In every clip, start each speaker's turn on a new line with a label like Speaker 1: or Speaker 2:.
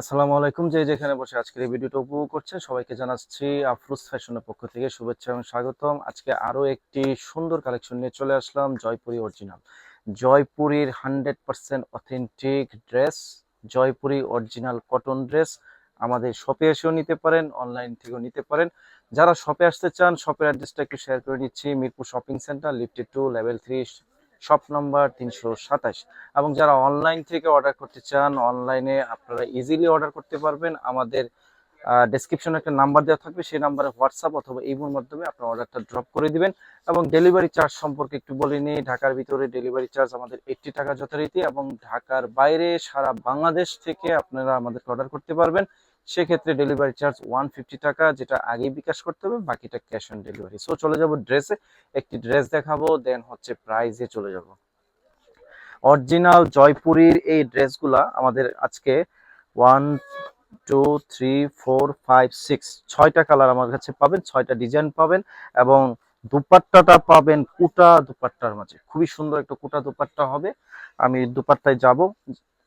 Speaker 1: আসসালামু আলাইকুম, যে যেখানে বসে আজকের এই ভিডিওটা উপভোগ করছেন, সবাইকে জানাচ্ছি আফরুজ ফ্যাশনের পক্ষ থেকে শুভেচ্ছা এবং স্বাগতম। আজকে আরও একটি সুন্দর কালেকশন নিয়ে চলে আসলাম, Jaipuri original. জয়পুরীর hundred percent authentic dress, Jaipuri original cotton dress আমাদের শপে এসেও নিতে পারেন, অনলাইন থেকেও নিতে পারেন। যারা শপে আসতে চান, শপের অ্যাড্রেসটা একটু শেয়ার করে নিচ্ছি, Mirpur shopping centre lifted two, level three shop number তিনশো সাতাশ। এবং যারা অনলাইন থেকে অর্ডার করতে চান অনলাইনে আপনারা ইজিলি অর্ডার করতে পারবেন। আমাদের ডেসক্রিপশনে একটা নাম্বার দেওয়া থাকবে, সেই নাম্বারে হোয়াটসঅ্যাপ অথবা ইমোর মাধ্যমে আপনার অর্ডারটা ড্রপ করে দিবেন। এবং ডেলিভারি চার্জ সম্পর্কে একটু বলে নিই, ঢাকার ভিতরে ডেলিভারি চার্জ আমাদের এইটটি টাকা যথারীতি এবং ঢাকার বাইরে সারা বাংলাদেশ থেকে আপনারা আমাদেরকে অর্ডার করতে পারবেন। সেক্ষেত্রে ডেলিভারি চার্জ ওয়ান ফিফটি টাকা, যেটা আগেই বিকাশ করতে হবে, বাকিটা ক্যাশ অন ডেলিভারি সো চলে যাব ড্রেসে একটি ড্রেস দেখাবো দেন হচ্ছে প্রাইজে চলে যাব। অরিজিনাল জয়পুরীর এই ড্রেসগুলা আমাদের আজকে one two three four five six ছয়টা কালার আমার কাছে পাবেন, ছয়টা ডিজাইন পাবেন এবং দুপাট্টাটা পাবেন কুটা দুপাট্টার মাঝে। খুবই সুন্দর একটা কুটা দুপাট্টা হবে। আমি দুপাট্টায় যাব।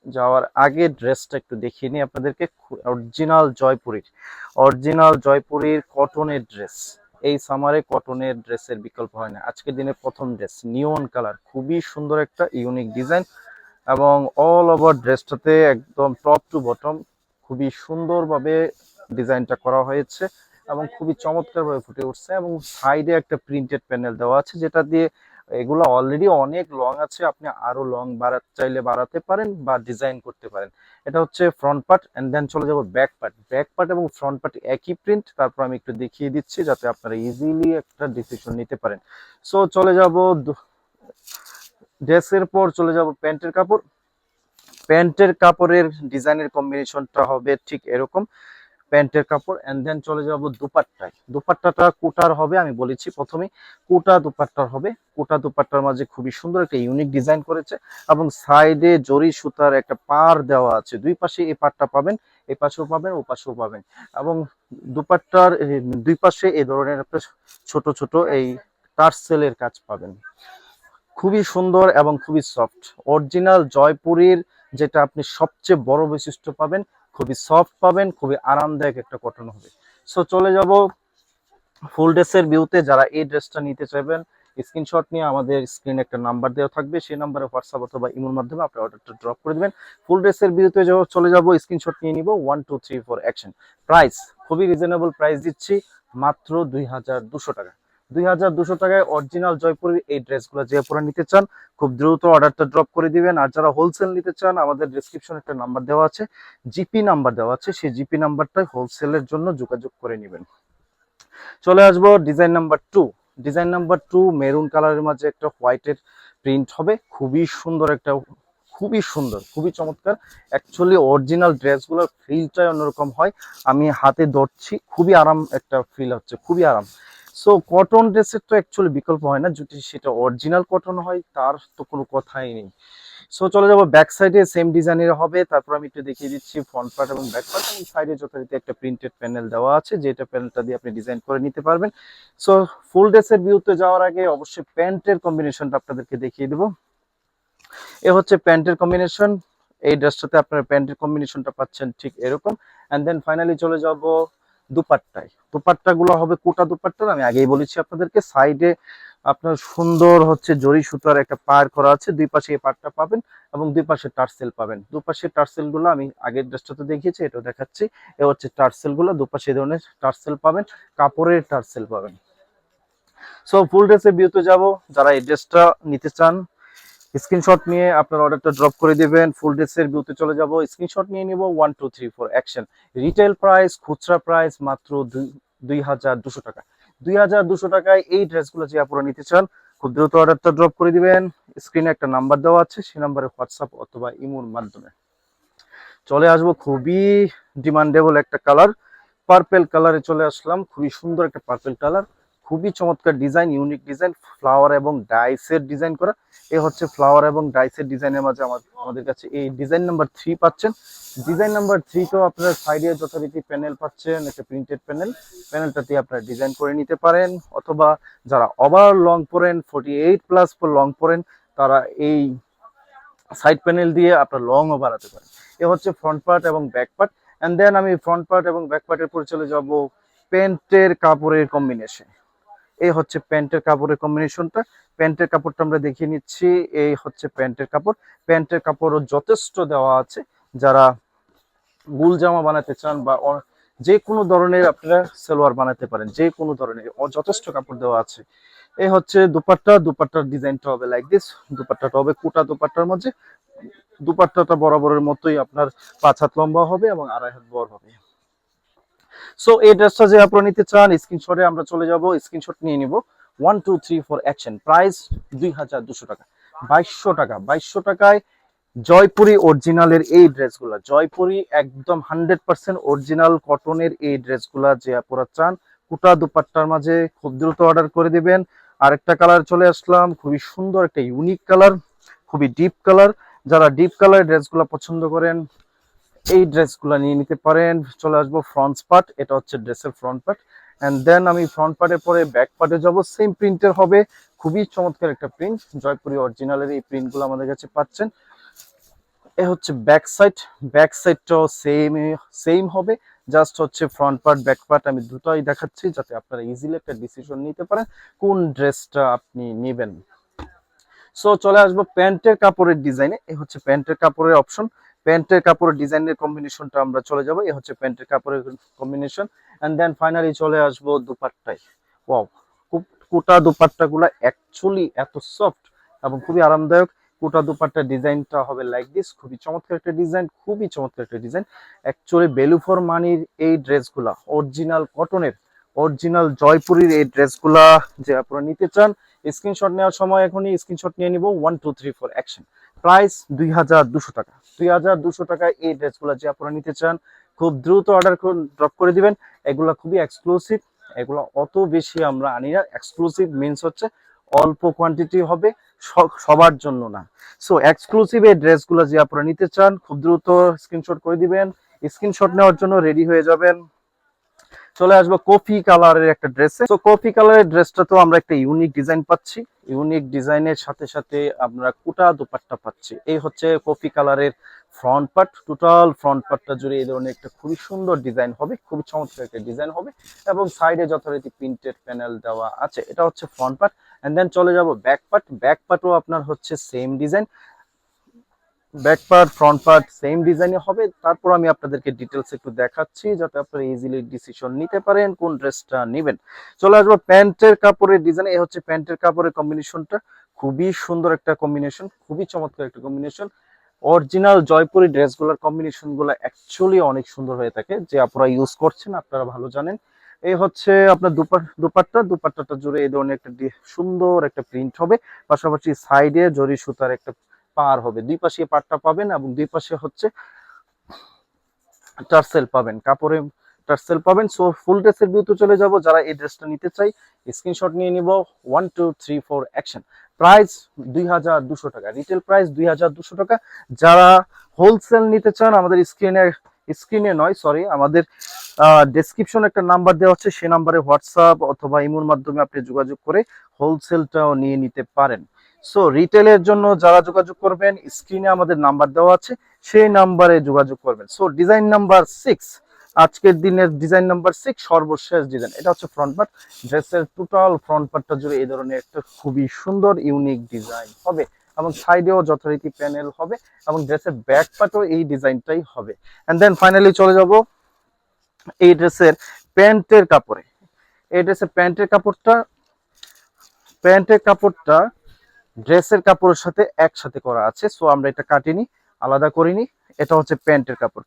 Speaker 1: যাওয়ার আগে ড্রেসটা একটু দেখিয়ে নিই আপনাদেরকে। অরিজিনাল জয়পুরীর অরিজিনাল জয়পুরীর কটনের ড্রেস। এই সামারে কটনের ড্রেসের বিকল্প হয় না। আজকের দিনে প্রথম ড্রেস, নিয়ন কালার, খুবই সুন্দর একটা, ইউনিক ডিজাইন এবং অল ওভার ড্রেসটাতে একদম টপ টু বটম খুবই সুন্দরভাবে ডিজাইনটা করা হয়েছে এবং খুবই চমৎকারভাবে ফুটে উঠছে এবং সাইডে একটা প্রিন্টেড প্যানেল দেওয়া আছে যেটা দিয়ে এগুলো অলরেডি অনেক লং আছে, আপনি আরও লং বাড়াতে চাইলে বাড়াতে পারেন বা ডিজাইন করতে পারেন। এটা হচ্ছে ফ্রন্ট পার্ট এন্ড দেন চলে যাব ব্যাক পার্ট ব্যাক পার্ট এবং ফ্রন্ট পার্ট একই প্রিন্ট তারপর আমি একটু দেখিয়ে দিচ্ছি যাতে আপনারা ইজিলি একটা ডিসিশন নিতে পারেন। সো চলে যাব ড্রেসের পর চলে যাব প্যান্টের কাপড়। প্যান্টের কাপড়ের ডিজাইনের কম্বিনেশনটা হবে ঠিক এরকম। প্যান্টের কাপড় এন্ড দেন চলে যাব দুপাট্টায়। দুপাট্টাটা কোটার হবে, আমি বলেছি প্রথমে কোটা দুপাট্টার হবে। কোটা দুপাট্টার মাঝে খুবই সুন্দর একটা ইউনিক ডিজাইন করেছে, এবং সাইডে জরি সুতার একটা পার দেওয়া আছে। দুই পাশে এই পাটটা পাবেন, এই পাশেও পাবেন, ও পাশেও পাবেন। এবং দুপাট্টার দুই পাশে এই ধরনের একটা ছোট ছোট এই টার্সেলের কাজ পাবেন। খুবই সুন্দর এবং খুবই সফট অরিজিনাল জয়পুরীর যেটা আপনি সবচেয়ে বড় বৈশিষ্ট্য পাবেন খুবই সফট পাবেন, খুবই আরামদায়ক একটা কটন হবে। সো চলে যাব ফুল ড্রেসের ভিউতে যারা এই ড্রেসটা নিতে চাইবেন স্ক্রিনশট নিয়ে আমাদের স্ক্রিনে একটা নাম্বার দেওয়া থাকবে। সেই নাম্বারে হোয়াটসঅ্যাপ অথবা ইমোর মাধ্যমে আপনি অর্ডারটা ড্রপ করে দিবেন। ফুল ড্রেসের যাব- চলে যাব স্ক্রিনশট নিয়ে নিব। One two three four action price খুবই রিজনেবল প্রাইস দিচ্ছি, মাত্র দুই টাকা। দুই হাজার দুশো টাকায় অরিজিনাল জয়পুরের এই ড্রেসগুলো যে আপনারা নিতে চান, খুব দ্রুত অর্ডারটা ড্রপ করে দিবেন। আর যারা হোলসেল নিতে চান, আমাদের ডিসক্রিপশনে একটা নাম্বার দেওয়া আছে জিপি নাম্বার দেওয়া আছে, সেই জিপি নাম্বারটাই হোলসেলের জন্য যোগাযোগ করে নেবেন। চলে আসব design number two design number two maroon কালারের মাঝে একটা হোয়াইটের প্রিন্ট হবে। খুবই সুন্দর একটা, খুবই সুন্দর, খুবই চমৎকার। অ্যাকচুয়ালি অরিজিনাল ড্রেসগুলোর ফিলটাই অন্যরকম হয়। আমি হাতে ধরছি, খুবই আরাম একটা ফিল হচ্ছে, খুবই আরাম। সো কটন ড্রেসের তো অ্যাকচুয়ালি বিকল্প হয় না। যদি সেটা অরিজিনাল কটন হয়, তার তো কোনো কথাই নেই। সো চলে যাব ব্যাক সাইডে সেম ডিজাইনের হবে। তারপর আমি একটু দেখিয়ে দিচ্ছি ফ্রন্ট পার্ট এবং ব্যাক পার্ট এবং সাইডে যথারীতি একটা প্রিন্টেড প্যানেল দেওয়া আছে, যেটা প্যানেলটা দিয়ে আপনি ডিজাইন করে নিতে পারবেন। সো ফুল ড্রেসের ভিউতে যাওয়ার আগে অবশ্যই প্যান্টের কম্বিনেশনটা আপনাদেরকে দেখিয়ে দেবো। এ হচ্ছে প্যান্টের কম্বিনেশন এই ড্রেসটাতে আপনারা প্যান্টের কম্বিনেশনটা পাচ্ছেন ঠিক এরকম। অ্যান্ড দেন ফাইনালি চলে যাব দুপাট্টায়। দুপাট্টা গুলো হবে কোটা দুপাট্টার, আমি আগেই বলেছি আপনাদেরকে। সাইডে আপনার সুন্দর হচ্ছে জরি সুতার একটা পার করা আছে, দুই পাশে এই পাটটা পাবেন এবং দুই পাশে টার্সেল পাবেন। দুপাশে টার্সেলগুলো আমি আগের ড্রেসটাতে দেখিয়েছি, এটাও দেখাচ্ছি। এ হচ্ছে টার্সেলগুলো দুপাশে এই ধরনের টার্সেল পাবেন, কাপড়ের টার্সেল পাবেন। সো ফুল ড্রেসের বিউতে যাব। যারা এই ড্রেসটা নিতে চান স্ক্রিনশট নিয়ে আপনার অর্ডারটা ড্রপ করে দিবেন ফুল ড্রেসের ভিউতে চলে যাব। স্ক্রিনশট নিয়ে নিব one two three four action retail price খুচরা প্রাইস মাত্র দুই- হাজার দুশো টাকা। দুই হাজার দুশো টাকায় এই ড্রেসগুলো যে আপনারা নিতে চান, খুব দ্রুত অর্ডারটা ড্রপ করে দিবেন। স্ক্রিনে একটা নাম্বার দেওয়া আছে, সেই নাম্বারে হোয়াটসঅ্যাপ অথবা ইমোর মাধ্যমে। চলে আসব খুবই ডিমান্ডেবল একটা কালার পার্পেল কালারে চলে আসলাম, খুবই সুন্দর একটা পার্পেল কালার খুবই চমৎকার ডিজাইন, ইউনিক ডিজাইন, ফ্লাওয়ার এবং ডাইসের ডিজাইন করা। এ হচ্ছে ফ্লাওয়ার এবং ডাইসের ডিজাইনের মাঝে আমাদের কাছে এই ডিজাইন নাম্বার থ্রি পাচ্ছেন। ডিজাইন নাম্বার থ্রি তো আপনারা সাইডে যথারীতি প্যানেল পাচ্ছেন একটা প্রিন্টেড প্যানেল প্যানেলটা দিয়ে আপনারা ডিজাইন করে নিতে পারেন, অথবা যারা ওভার লং পরেন ফোর্টি এইট প্লাস লং পরেন, তারা এই সাইড প্যানেল দিয়ে আপনার লং লংও বাড়াতে পারেন। এ হচ্ছে ফ্রন্ট পার্ট এবং ব্যাক পার্ট অ্যান্ড দেন আমি ফ্রন্ট পার্ট এবং ব্যাক পার্টের পরে চলে যাব প্যান্টের কাপড়ের কম্বিনেশন এই হচ্ছে প্যান্টের কাপড়ের কম্বিনেশনটা প্যান্টের কাপড়টা আমরা দেখিয়ে নিচ্ছি, এই হচ্ছে প্যান্টের কাপড়। প্যান্টের কাপড়ও যথেষ্ট দেওয়া আছে। যারা গুল জামা বানাতে চান বা যে কোনো ধরনের আপনারা সালোয়ার বানাতে পারেন, যে কোনো ধরনের যথেষ্ট কাপড় দেওয়া আছে। এই হচ্ছে দুপাট্টা, দুপাট্টার ডিজাইনটা হবে লাইক দিস দুপাট্টাটা হবে কোটা দুপাট্টার মধ্যে দুপাট্টাটা বরাবরের মতোই আপনার পাঁচ হাত লম্বা হবে এবং আড়াই হাত বড় হবে। সো এই ড্রেসটা যে আপনারা নিতে চান স্ক্রিনশটে আমরা চলে যাব স্ক্রিনশট নিয়ে নিব। One two three four action price দুই হাজার দুশো টাকা। বাইশশো টাকা। বাইশশো টাকায় জয়পুরি অরিজিনালের এই ড্রেসগুলা জয়পুরি একদম হান্ড্রেড পার্সেন্ট অরিজিনাল কটনের এই ড্রেসগুলা যে আপনারা চান, কুটা দুপাট্টার মাঝে খুব দ্রুত অর্ডার করে দিবেন। আরেকটা কালার চলে আসলাম, খুবই সুন্দর একটা ইউনিক কালার খুবই ডিপ কালার যারা ডিপ কালার ড্রেসগুলো পছন্দ করেন এই ড্রেসগুলো নিয়ে নিতে পারেন। চলে আসব ফ্রন্ট পার্ট এটা হচ্ছে ড্রেসের ফ্রন্ট পার্ট এন্ড দেন আমি ফ্রন্ট পার্টের পরে ব্যাক পার্টে যাব। সেম প্রিন্টের হবে, খুবই চমৎকার একটা প্রিন্ট জয়পুরি অরিজিনালের এই প্রিন্টগুলো আমাদের কাছে পাচ্ছেন। এ হচ্ছে ব্যাক সাইড ব্যাক সাইডটাও সেম সেম হবে। জাস্ট হচ্ছে ফ্রন্ট পার্ট ব্যাক পার্ট আমি দুটোই দেখাচ্ছি, যাতে আপনারা ইজিলি একটা ডিসিশন নিতে পারেন, কোন ড্রেসটা আপনি নেবেন। সো চলে আসব প্যান্টের কাপড়ের ডিজাইনে এই হচ্ছে প্যান্টের কাপড়ের অপশন প্যান্টের কাপড়ের ডিজাইনের কম্বিনেশনটা আমরা চলে যাব। এই হচ্ছে প্যান্টের কাপড়ের কম্বিনেশন অ্যান্ড দেন ফাইনালি চলে আসব দুপাট্টায়। খুব কোটা দুপাট্টাগুলো অ্যাকচুয়ালি এত সফট এবং খুবই আরামদায়ক। কোটা দুপাট্টার ডিজাইনটা হবে লাইক দিস খুবই চমৎকার একটা ডিজাইন, খুবই চমৎকার একটা ডিজাইন। অ্যাকচুয়ালি বেলু ফর মানির এই ড্রেসগুলা অরিজিনাল কটনের অরিজিনাল জয়পুরীর এই ড্রেসগুলা যে আপনারা নিতে চান স্ক্রিনশট নেওয়ার সময় এখনই স্ক্রিনশট নিয়ে নিব। One two three four action price দুই হাজার দুশো টাকা। দুই হাজার দুশো টাকায় এই ড্রেসগুলো যে আপনারা নিতে চান, খুব দ্রুত অর্ডার ড্রপ করে দিবেন। এগুলা খুবই এক্সক্লুসিভ এগুলো অত বেশি আমরা আনি না। এক্সক্লুসিভ মিনস হচ্ছে অল্প কোয়ান্টিটি হবে সবার জন্য না। সো এক্সক্লুসিভ এই ড্রেসগুলো যে আপনারা নিতে চান, খুব দ্রুত স্ক্রিনশট করে দিবেন। স্ক্রিনশট নেওয়ার জন্য রেডি হয়ে যাবেন। চলে আসব কফি কালারের একটা ড্রেস তো কফি কালারের ড্রেসটা তো আমরা একটা ইউনিক ডিজাইন পাচ্ছি। ইউনিক ডিজাইনের সাথে সাথে আমরা কুটা দুপাট্টা পাচ্ছি। এই হচ্ছে কফি কালারের ফ্রন্ট পার্ট। টোটাল ফ্রন্ট পার্টটা জুড়ে এই ধরনের একটা খুবই সুন্দর ডিজাইন হবে, খুবই চমৎকার একটা ডিজাইন হবে এবং সাইডে যথারীতি প্রিন্টেড প্যানেল দেওয়া আছে। এটা হচ্ছে ফ্রন্ট পার্ট। অ্যান্ড দেন চলে যাব ব্যাক পার্ট। ব্যাক পার্টও আপনার হচ্ছে same design. Back part front part same ডিজাইনে হবে। তারপর আমি আপনাদেরকে ডিটেলস একটু দেখাচ্ছি যাতে আপনারা ইজিলি ডিসিশন নিতে পারেন, কোন ড্রেসটা নেবেন। চলে আসব প্যান্টের কাপড়ের ডিজাইন এই হচ্ছে প্যান্টের কাপড়ের কম্বিনেশনটা খুবই সুন্দর একটা কম্বিনেশন খুবই চমৎকার একটা কম্বিনেশন অরিজিনাল জয়পুরি ড্রেসগুলোর কম্বিনেশনগুলো অ্যাকচুয়ালি অনেক সুন্দর হয়ে থাকে, যে আপনারা ইউজ করছেন, আপনারা ভালো জানেন। এই হচ্ছে আপনার দুপাট, দুপাট্টা। দুপাট্টাটা জুড়ে এই ধরনের একটা সুন্দর একটা প্রিন্ট হবে। পাশাপাশি সাইডে জরি সুতার একটা পার হবে। দুই পাশে পাটটা পাবেন এবং দুই পাশে হচ্ছে টার্সেল পাবেন। কাপড়ে টার্সেল পাবেন। সো ফুল ড্রেসের ভিউতে চলে যাব। যারা এই ড্রেসটা নিতে চাই, স্ক্রিনশট নিয়ে নিব। One, two, three, four, action. Price দুই হাজার দুশো টাকা। রিটেল প্রাইস দুই হাজার দুশো টাকা। যারা হোলসেল নিতে চান, আমাদের স্ক্রিনে স্ক্রিনে নয়, সরি, আমাদের ডেসক্রিপশন একটা নাম্বার দেওয়া হচ্ছে সেই নাম্বারে হোয়াটসঅ্যাপ অথবা ইমোর মাধ্যমে আপনি যোগাযোগ করে হোলসেলটাও নিয়ে নিতে পারেন। সো রিটেলের জন্য যারা যোগাযোগ করবেন স্ক্রিনে আমাদের নাম্বার দেওয়া আছে, সেই নাম্বারে যোগাযোগ করবেন। সো ডিজাইন নাম্বার সিক্স আজকের দিনের ডিজাইন নাম্বার সিক্স সর্বশেষ ডিজাইন এটা হচ্ছে ফ্রন্ট পার্ট ড্রেসের টোটাল ফ্রন্ট পার্টটা জুড়ে এই ধরনের একটা খুবই সুন্দর ইউনিক ডিজাইন হবে। এবং সাইডেও যথারীতি প্যানেল হবে এবং ড্রেসের ব্যাক পার্টও এই ডিজাইনটাই হবে। এন্ড দেন ফাইনালি চলে যাব এই ড্রেসের প্যান্টের কাপড়ে। এই ড্রেসের প্যান্টের কাপড়টা প্যান্টের কাপড়টা ড্রেসের কাপড়ের সাথে একসাথে করা আছে। সো আমরা এটা কাটিনি আলাদা করিনি এটা হচ্ছে প্যান্টের কাপড়।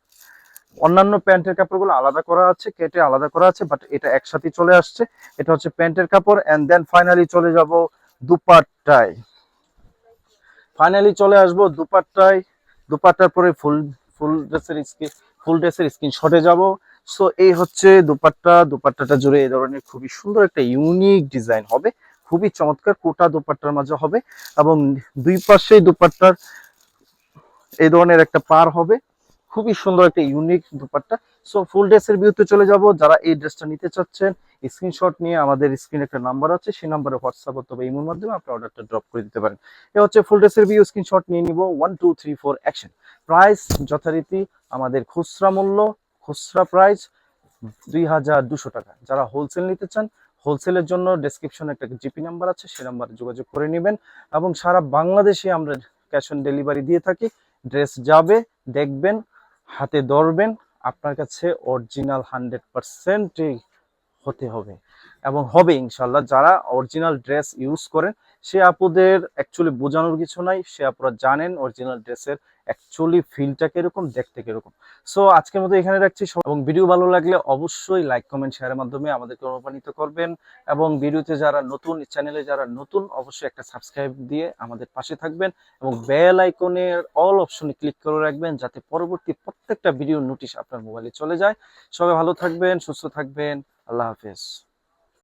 Speaker 1: অন্যান্য প্যান্টের কাপড়গুলো আলাদা করা আছে, কেটে আলাদা করা আছে বাট এটা একসাথে চলে আসছে। এটা হচ্ছে প্যান্টের কাপড় এন্ড দেন ফাইনালি চলে যাব দুপাট্টায়। ফাইনালি চলে আসব দুপাট্টায়। দুপাট্টার পরে ফুল ফুল ড্রেসের স্কিন ফুল ড্রেসের স্ক্রিন শটে যাব। সো এই হচ্ছে দুপাট্টা। দুপাট্টাটা জুড়ে এই ধরনের খুবই সুন্দর একটা ইউনিক ডিজাইন হবে। খুবই চমৎকার কোটা দুপাট্টার মাঝে হবে এবং দুই পাশেই দুপাট্টার এই ধরনের একটা পার হবে। খুবই সুন্দর একটা ইউনিক দুপাট্টা। সো ফুল ড্রেসের ভিউতে চলে যাব। যারা এই ড্রেসটা নিতে চাচ্ছেন স্ক্রিনশট নিয়ে আমাদের স্ক্রিনে একটা নাম্বার আছে। সেই নাম্বারে হোয়াটসঅ্যাপ অথবা ইমোর মাধ্যমে আপনি অর্ডারটা ড্রপ করে দিতে পারেন। এ হচ্ছে ফুল ড্রেসের ভিউ স্ক্রিনশট নিয়ে নিব। One two three four action price যথারীতি আমাদের খুচরা মূল্য, খুচরা প্রাইস দুই হাজার দুশো টাকা। যারা হোলসেল নিতে চান হোলসেলের জন্য ডেসক্রিপশনে একটা জিপি নাম্বার আছে সেই নাম্বারে যোগাযোগ করে নেবেন এবং সারা বাংলাদেশে আমরা ক্যাশ অন ডেলিভারি দিয়ে থাকি। ড্রেস যাবে, দেখবেন, হাতে ধরবেন, আপনার কাছে অরিজিনাল হান্ড্রেড পার্সেন্টই হতে হবে। এবং হবে ইনশাল্লাহ যারা অরিজিনাল ড্রেস ইউজ করেন, সে আপুদের অ্যাকচুয়ালি বোঝানোর কিছু নাই, সে আপুরা জানেন অরিজিনাল ড্রেসের অ্যাকচুয়ালি ফিলটা কীরকম, দেখতে কীরকম। সো আজকের মতো এখানে রাখছি। এবং ভিডিও ভালো লাগলে অবশ্যই লাইক কমেন্ট শেয়ারের মাধ্যমে আমাদেরকে অনুপ্রাণিত করবেন। এবং ভিডিওতে যারা নতুন চ্যানেলে যারা নতুন, অবশ্যই একটা সাবস্ক্রাইব দিয়ে আমাদের পাশে থাকবেন। এবং বেল আইকনের অল অপশনে ক্লিক করে রাখবেন, যাতে পরবর্তী প্রত্যেকটা ভিডিও নোটিশ আপনার মোবাইলে চলে যায়। সবাই ভালো থাকবেন, সুস্থ থাকবেন। আল্লাহ হাফেজ।